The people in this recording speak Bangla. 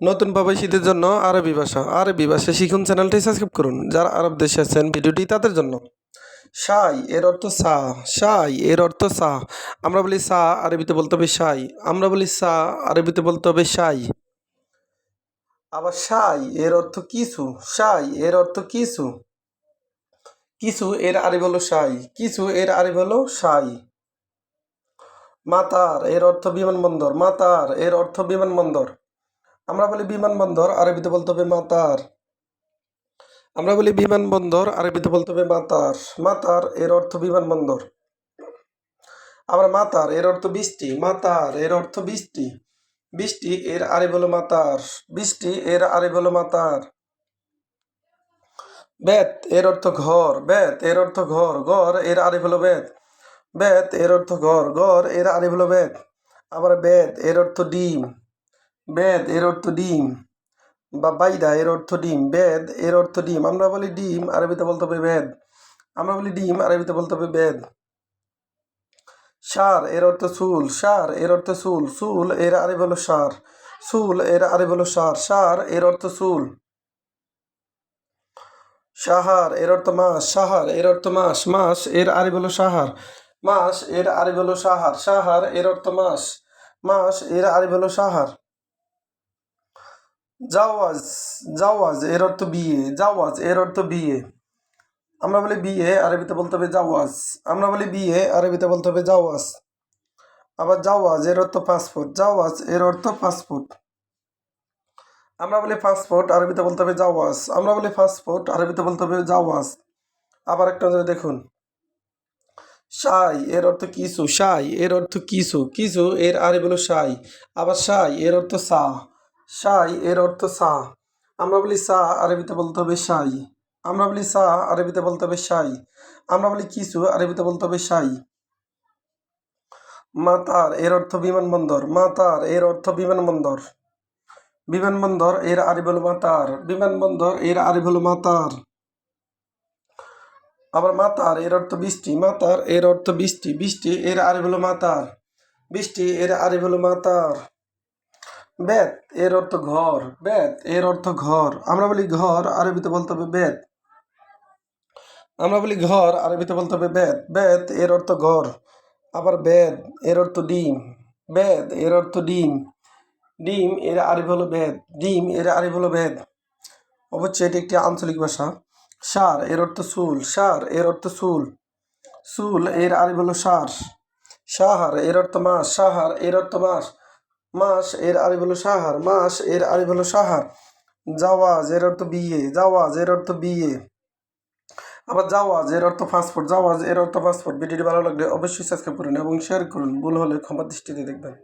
নতুন প্রবাসীদের জন্য আরবি ভাষা। আরবি ভাষা শিখুন, চ্যানেলটি সাবস্ক্রাইব করুন। যারা আরব দেশে আছেন, ভিডিওটি তাদের জন্য। সাই, এর অর্থ সা। সাই, এর অর্থ সা। আমরা বলি সা, আরবিতে বলতে হবে সাই। আমরা বলি সা, আরবিতে বলতে হবে সাই। আবার সাই, এর অর্থ কিছু। সাই, এর অর্থ কিছু। কিছু, এর আরবি হলো সাই। কিছু, এর আরবি হলো সাই। মাতার, এর অর্থ বিমানবন্দর। মাতার, এর অর্থ বিমানবন্দর। আমরা বলি বিমানবন্দর, আরবিতে বলতে হবে মাতার। আমরা বলি বিমানবন্দর, আরবিতে বলতে হবে মাতার। মাতার এর অর্থ বিমানবন্দর। আবার মাতার এর অর্থ বৃষ্টি, মাতার এর অর্থ বৃষ্টি। বৃষ্টি এর আরে বলো মাতার। বৃষ্টি এর আরে বলো মাতার। বেত এর অর্থ ঘর, বেত এর অর্থ ঘর ঘর এর আরে হলো বেত। বেত এর অর্থ ঘর ঘর এর আরে হলো বেত। আবার বেত এর অর্থ ডিম। বেদ এর অর্থ ডিম বা বাইদা এর অর্থ ডিম, বেদ এর অর্থ ডিম। আমরা বলি ডিম, আরবিতে বলতে হবে বেদ। আমরা বলি ডিম, আরবিতে বলতে হবে বেদ। সার এর অর্থ চুল, সার এর অর্থ চুল চুল এর আরবি হলো সার। চুল এর আরবি হলো সার সার এর অর্থ চুল। সাহার এর অর্থ মাস সাহার এর অর্থ মাস মাস এর আরবি হলো সাহার। মাস এর আরবি হলো সাহার সাহার এর অর্থ মাস মাস এর আরবি হলো সাহার। জাওয়াজ জাওয়াজ, এর অর্থ বিয়ে, জাওয়াজ, এর অর্থ বিয়ে। আমরা বলি বিয়ে, আরবিতে বলতে হবে জাওয়াজ। আমরা বলি বিয়ে, আরবিতে বলতে হবে জাওয়াজ। আবার জাওয়াজ, এর অর্থ পাসপোর্ট জাওয়াজ, এর অর্থ পাসপোর্ট আমরা বলি পাসপোর্ট আরবিতে বলতে হবে জাওয়াজ। আমরা বলি পাসপোর্ট আরবিতে বলতে হবে জাওয়াজ। আবার একটা দেখুন। সাই, এর অর্থ কিছু, সাই, এর অর্থ কিছু কিছু, এর আরবি হলো সাই। আবার সাই, এর অর্থ সা। সাই এর অর্থ সা। আমরা বলি সা, আরবিতে বলতে হবে সাই। আমরা বলি সা, আরবিতে বলতে হবে সাই। আমরা বলি কিছু, আরবিতে বলতে হবে সাই। মাতার এর অর্থ বিমানবন্দর। মাতার এর অর্থ বিমানবন্দর। বিমানবন্দর এর আরবি হলো মাতার। বিমানবন্দর এর আরবি হলো মাতার। আবার মাতার এর অর্থ বৃষ্টি। মাতার এর অর্থ বৃষ্টি। বৃষ্টি এর আরবি হলো মাতার। বৃষ্টি এর আরবি হলো মাতার। বেত এর অর্থ ঘর বেত এর অর্থ ঘর। আমরা বলি ঘর, আরবিতে বলতে হবে বেত আমরা বলি ঘর, আরবিতে বলতে হবে বেদ। বেদ, এর অর্থ ঘর, আবার বেদ, এর অর্থ ডিম। বেদ, এর অর্থ ডিম। ডিম, এর আরবি হলো বেদ। ডিম, এর আরবি হলো বেদ। অবশ্যই এটি একটি আঞ্চলিক ভাষা। সার, এর অর্থ চুল। সার, এর অর্থ চুল। সুল এর আরবি হলো সার। সাহার, এর অর্থ মাস সাহার, এর অর্থ মাস মাস এর আরবি হলো সাহার মাস এর আরবি হলো সাহার যাওয়া এর অর্থ বিয়ে যাওয়া এর অর্থ বিয়ে। আবার যাওয়া এর অর্থ পাসপোর্ট যাওয়া এর অর্থ পাসপোর্ট ভিডিওটি ভালো লাগলে অবশ্যই সাবস্ক্রাইব করুন এবং শেয়ার করুন। ভুল হলে ক্ষমা দৃষ্টিতে দেখবেন।